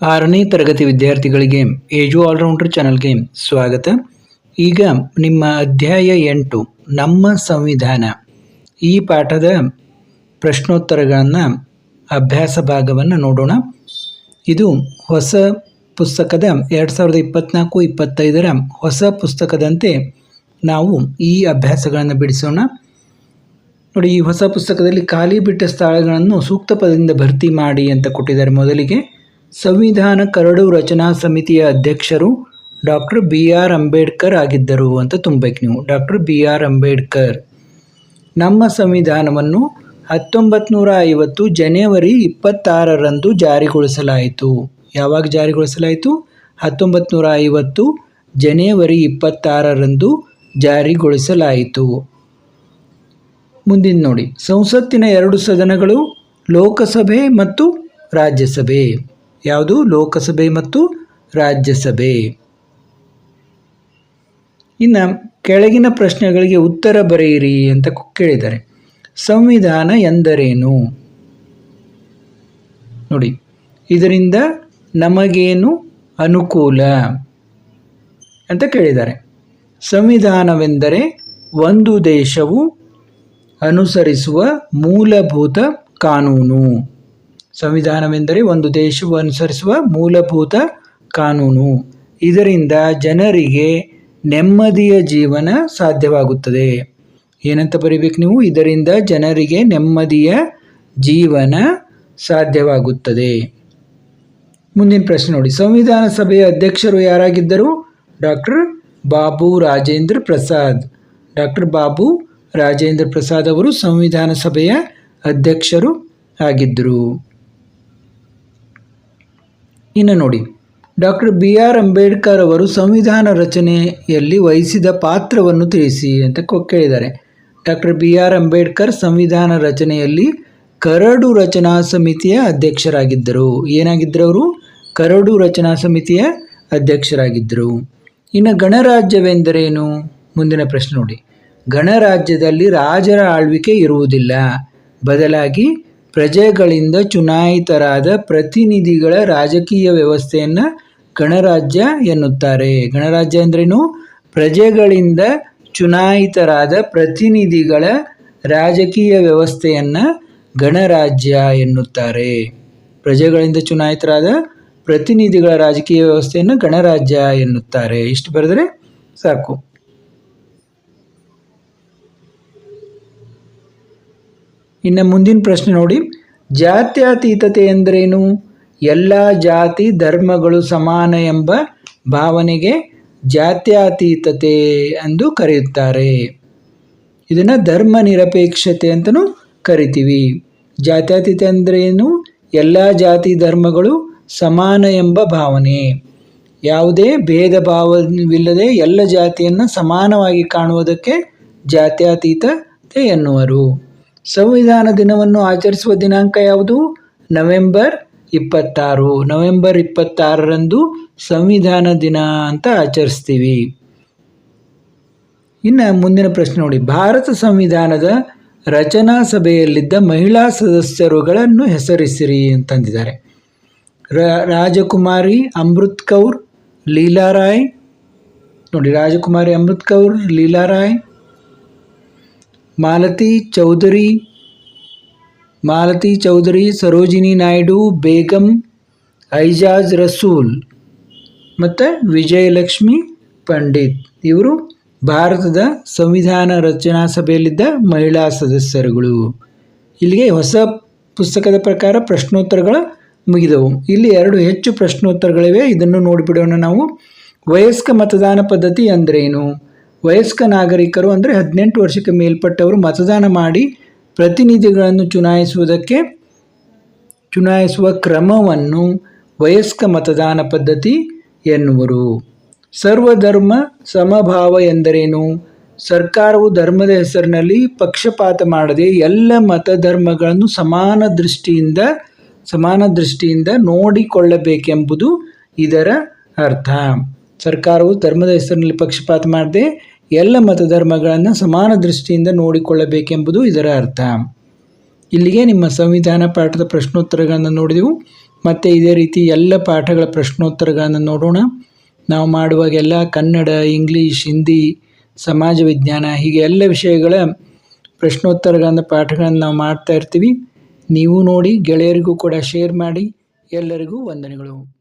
ಆರನೇ ತರಗತಿ ವಿದ್ಯಾರ್ಥಿಗಳಿಗೆ ಏಜು ಆಲ್ರೌಂಡರ್ ಚಾನಲ್ಗೆ ಸ್ವಾಗತ. ಈಗ ನಿಮ್ಮ ಅಧ್ಯಾಯ ಎಂಟು, ನಮ್ಮ ಸಂವಿಧಾನ. ಈ ಪಾಠದ ಪ್ರಶ್ನೋತ್ತರಗಳನ್ನು ಅಭ್ಯಾಸ ಭಾಗವನ್ನು ನೋಡೋಣ. ಇದು ಹೊಸ ಪುಸ್ತಕದ ಎರಡು ಸಾವಿರದ ಇಪ್ಪತ್ನಾಲ್ಕು, ಇಪ್ಪತ್ತೈದರ ಹೊಸ ಪುಸ್ತಕದಂತೆ ನಾವು ಈ ಅಭ್ಯಾಸಗಳನ್ನು ಬಿಡಿಸೋಣ. ನೋಡಿ, ಈ ಹೊಸ ಪುಸ್ತಕದಲ್ಲಿ ಖಾಲಿ ಬಿಟ್ಟ ಸ್ಥಳಗಳನ್ನು ಸೂಕ್ತ ಪದದಿಂದ ಭರ್ತಿ ಮಾಡಿ ಅಂತ ಕೊಟ್ಟಿದ್ದಾರೆ ಮೊದಲಿಗೆ. ಸಂವಿಧಾನ ಕರಡು ರಚನಾ ಸಮಿತಿಯ ಅಧ್ಯಕ್ಷರು ಡಾಕ್ಟರ್ ಬಿ ಆರ್ ಅಂಬೇಡ್ಕರ್ ಆಗಿದ್ದರು ಅಂತ ತುಂಬಬೇಕು ನೀವು. ಡಾಕ್ಟರ್ ಬಿ ಆರ್ ಅಂಬೇಡ್ಕರ್, ನಮ್ಮ ಸಂವಿಧಾನವನ್ನು ಹತ್ತೊಂಬತ್ತು ನೂರ ಐವತ್ತು ಜನವರಿ ಇಪ್ಪತ್ತಾರರಂದು ಜಾರಿಗೊಳಿಸಲಾಯಿತು. ಯಾವಾಗ ಜಾರಿಗೊಳಿಸಲಾಯಿತು? ಹತ್ತೊಂಬತ್ತು ನೂರ ಐವತ್ತು ಜನವರಿ ಇಪ್ಪತ್ತಾರರಂದು ಜಾರಿಗೊಳಿಸಲಾಯಿತು. ಮುಂದಿನ ನೋಡಿ. ಸಂಸತ್ತಿನ ಎರಡು ಸದನಗಳು ಲೋಕಸಭೆ ಮತ್ತು ರಾಜ್ಯಸಭೆ. ಯಾವುದು? ಲೋಕಸಭೆ ಮತ್ತು ರಾಜ್ಯಸಭೆ. ಇನ್ನು ಕೆಳಗಿನ ಪ್ರಶ್ನೆಗಳಿಗೆ ಉತ್ತರ ಬರೆಯಿರಿ ಅಂತ ಕೇಳಿದ್ದಾರೆ. ಸಂವಿಧಾನ ಎಂದರೇನು? ನೋಡಿ, ಇದರಿಂದ ನಮಗೇನು ಅನುಕೂಲ ಅಂತ ಕೇಳಿದ್ದಾರೆ. ಸಂವಿಧಾನವೆಂದರೆ ಒಂದು ದೇಶವು ಅನುಸರಿಸುವ ಮೂಲಭೂತ ಕಾನೂನು. ಸಂವಿಧಾನವೆಂದರೆ ಒಂದು ದೇಶವು ಅನುಸರಿಸುವ ಮೂಲಭೂತ ಕಾನೂನು. ಇದರಿಂದ ಜನರಿಗೆ ನೆಮ್ಮದಿಯ ಜೀವನ ಸಾಧ್ಯವಾಗುತ್ತದೆ. ಏನಂತ ಬರೀಬೇಕು ನೀವು? ಇದರಿಂದ ಜನರಿಗೆ ನೆಮ್ಮದಿಯ ಜೀವನ ಸಾಧ್ಯವಾಗುತ್ತದೆ. ಮುಂದಿನ ಪ್ರಶ್ನೆ ನೋಡಿ. ಸಂವಿಧಾನ ಸಭೆಯ ಅಧ್ಯಕ್ಷರು ಯಾರಾಗಿದ್ದರು? ಡಾಕ್ಟರ್ ಬಾಬು ರಾಜೇಂದ್ರ ಪ್ರಸಾದ್. ಡಾಕ್ಟರ್ ಬಾಬು ರಾಜೇಂದ್ರ ಪ್ರಸಾದ್ ಅವರು ಸಂವಿಧಾನ ಸಭೆಯ ಅಧ್ಯಕ್ಷರು ಆಗಿದ್ದರು. ಇನ್ನು ನೋಡಿ. Doctor B. ಆರ್. ಅಂಬೇಡ್ಕರ್ ಅವರು ಸಂವಿಧಾನ ರಚನೆಯಲ್ಲಿ ವಹಿಸಿದ ಪಾತ್ರವನ್ನು ತಿಳಿಸಿ ಅಂತ ಕೇಳಿದ್ದಾರೆ. Doctor B. ಆರ್. ಅಂಬೇಡ್ಕರ್ ಸಂವಿಧಾನ ರಚನೆಯಲ್ಲಿ ಕರಡು ರಚನಾ ಸಮಿತಿಯ ಅಧ್ಯಕ್ಷರಾಗಿದ್ದರು. ಏನಾಗಿದ್ದರು ಅವರು? ಕರಡು ರಚನಾ ಸಮಿತಿಯ ಅಧ್ಯಕ್ಷರಾಗಿದ್ದರು. ಇನ್ನು ಗಣರಾಜ್ಯವೆಂದರೇನು? ಮುಂದಿನ ಪ್ರಶ್ನೆ ನೋಡಿ. ಗಣರಾಜ್ಯದಲ್ಲಿ ರಾಜರ ಆಳ್ವಿಕೆ ಇರುವುದಿಲ್ಲ. ಬದಲಾಗಿ ಪ್ರಜೆಗಳಿಂದ ಚುನಾಯಿತರಾದ ಪ್ರತಿನಿಧಿಗಳ ರಾಜಕೀಯ ವ್ಯವಸ್ಥೆಯನ್ನು ಗಣರಾಜ್ಯ ಎನ್ನುತ್ತಾರೆ. ಗಣರಾಜ್ಯ ಅಂದ್ರೇನು? ಪ್ರಜೆಗಳಿಂದ ಚುನಾಯಿತರಾದ ಪ್ರತಿನಿಧಿಗಳ ರಾಜಕೀಯ ವ್ಯವಸ್ಥೆಯನ್ನು ಗಣರಾಜ್ಯ ಎನ್ನುತ್ತಾರೆ. ಪ್ರಜೆಗಳಿಂದ ಚುನಾಯಿತರಾದ ಪ್ರತಿನಿಧಿಗಳ ರಾಜಕೀಯ ವ್ಯವಸ್ಥೆಯನ್ನು ಗಣರಾಜ್ಯ ಎನ್ನುತ್ತಾರೆ. ಇಷ್ಟು ಬರೆದರೆ ಸಾಕು. ಇನ್ನು ಮುಂದಿನ ಪ್ರಶ್ನೆ ನೋಡಿ ಜಾತ್ಯತೀತತೆ ಎಂದರೇನು ಎಲ್ಲ ಜಾತಿ ಧರ್ಮಗಳು ಸಮಾನ ಎಂಬ ಭಾವನೆಗೆ ಜಾತ್ಯತೀತತೆ ಎಂದು ಕರೆಯುತ್ತಾರೆ. ಇದನ್ನು ಧರ್ಮ ನಿರಪೇಕ್ಷತೆ ಅಂತಲೂ ಕರಿತೀವಿ. ಜಾತ್ಯತೀತ ಅಂದ್ರೇನು ಎಲ್ಲ ಜಾತಿ ಧರ್ಮಗಳು ಸಮಾನ ಎಂಬ ಭಾವನೆ. ಯಾವುದೇ ಭೇದ ಭಾವವಿಲ್ಲದೆ ಎಲ್ಲ ಜಾತಿಯನ್ನು ಸಮಾನವಾಗಿ ಕಾಣುವುದಕ್ಕೆ ಜಾತ್ಯತೀತತೆ ಎನ್ನುವರು ಸಂವಿಧಾನ ದಿನವನ್ನು ಆಚರಿಸುವ ದಿನಾಂಕ ಯಾವುದು? ನವೆಂಬರ್ ಇಪ್ಪತ್ತಾರು. ನವೆಂಬರ್ ಇಪ್ಪತ್ತಾರರಂದು ಸಂವಿಧಾನ ದಿನ ಅಂತ ಆಚರಿಸ್ತೀವಿ. ಇನ್ನು ಮುಂದಿನ ಪ್ರಶ್ನೆ ನೋಡಿ. ಭಾರತ ಸಂವಿಧಾನದ ರಚನಾ ಸಭೆಯಲ್ಲಿದ್ದ ಮಹಿಳಾ ಸದಸ್ಯರುಗಳನ್ನು ಹೆಸರಿಸಿರಿ ಅಂತಂದಿದ್ದಾರೆ ರ- ರಾಜಕುಮಾರಿ ಅಮೃತ್ ಕೌರ್ ಲೀಲಾರಾಯ್ ನೋಡಿ, ರಾಜಕುಮಾರಿ ಅಮೃತ್ ಕೌರ್ ಲೀಲಾರಾಯ್ ಮಾಲತಿ ಚೌಧರಿ ಮಾಲತಿ ಚೌಧರಿ, ಸರೋಜಿನಿ ನಾಯ್ಡು, ಬೇಗಂ, ಐಜಾಜ್ ರಸೂಲ್ ಮತ್ತು ವಿಜಯಲಕ್ಷ್ಮಿ ಪಂಡಿತ್. ಇವರು ಭಾರತದ ಸಂವಿಧಾನ ರಚನಾ ಸಭೆಯಲ್ಲಿದ್ದ ಮಹಿಳಾ ಸದಸ್ಯರುಗಳು. ಇಲ್ಲಿಗೆ ಹೊಸ ಪುಸ್ತಕದ ಪ್ರಕಾರ ಪ್ರಶ್ನೋತ್ತರಗಳ ಮುಗಿದವು. ಇಲ್ಲಿ ಎರಡು ಹೆಚ್ಚು ಪ್ರಶ್ನೋತ್ತರಗಳಿವೆ. ಇದನ್ನು ನೋಡಿಬಿಡೋಣ ನಾವು. ವಯಸ್ಕ ಮತದಾನ ಪದ್ಧತಿ ಅಂದ್ರೇನು? ವಯಸ್ಕ ನಾಗರಿಕರು ಅಂದರೆ ಹದಿನೆಂಟು ವರ್ಷಕ್ಕೆ ಮೇಲ್ಪಟ್ಟವರು ಮತದಾನ ಮಾಡಿ ಪ್ರತಿನಿಧಿಗಳನ್ನು ಚುನಾಯಿಸುವುದಕ್ಕೆ ಚುನಾಯಿಸುವ ಕ್ರಮವನ್ನು ವಯಸ್ಕ ಮತದಾನ ಪದ್ಧತಿ ಎನ್ನುವರು. ಸರ್ವಧರ್ಮ ಸಮಭಾವ ಎಂದರೇನು? ಸರ್ಕಾರವು ಧರ್ಮದ ಹೆಸರಿನಲ್ಲಿ ಪಕ್ಷಪಾತ ಮಾಡದೆ ಎಲ್ಲ ಮತಧರ್ಮಗಳನ್ನು ಸಮಾನ ದೃಷ್ಟಿಯಿಂದ ಸಮಾನ ದೃಷ್ಟಿಯಿಂದ ನೋಡಿಕೊಳ್ಳಬೇಕೆಂಬುದು ಇದರ ಅರ್ಥ. ಸರ್ಕಾರವು ಧರ್ಮದ ಹೆಸರಿನಲ್ಲಿ ಪಕ್ಷಪಾತ ಮಾಡದೆ ಎಲ್ಲ ಮತಧರ್ಮಗಳನ್ನು ಸಮಾನ ದೃಷ್ಟಿಯಿಂದ ನೋಡಿಕೊಳ್ಳಬೇಕೆಂಬುದು ಇದರ ಅರ್ಥ. ಇಲ್ಲಿಗೆ ನಿಮ್ಮ ಸಂವಿಧಾನ ಪಾಠದ ಪ್ರಶ್ನೋತ್ತರಗಳನ್ನು ನೋಡಿದೆವು. ಮತ್ತು ಇದೇ ರೀತಿ ಎಲ್ಲ ಪಾಠಗಳ ಪ್ರಶ್ನೋತ್ತರಗಳನ್ನು ನೋಡೋಣ. ನಾವು ಮಾಡುವಾಗೆಲ್ಲ ಕನ್ನಡ, ಇಂಗ್ಲೀಷ್, ಹಿಂದಿ, ಸಮಾಜ ವಿಜ್ಞಾನ ಹೀಗೆ ಎಲ್ಲ ವಿಷಯಗಳ ಪ್ರಶ್ನೋತ್ತರಗಳನ್ನು, ಪಾಠಗಳನ್ನು ನಾವು ಮಾಡ್ತಾ ಇರ್ತೀವಿ. ನೀವು ನೋಡಿ, ಗೆಳೆಯರಿಗೂ ಕೂಡ ಶೇರ್ ಮಾಡಿ. ಎಲ್ಲರಿಗೂ ವಂದನೆಗಳು.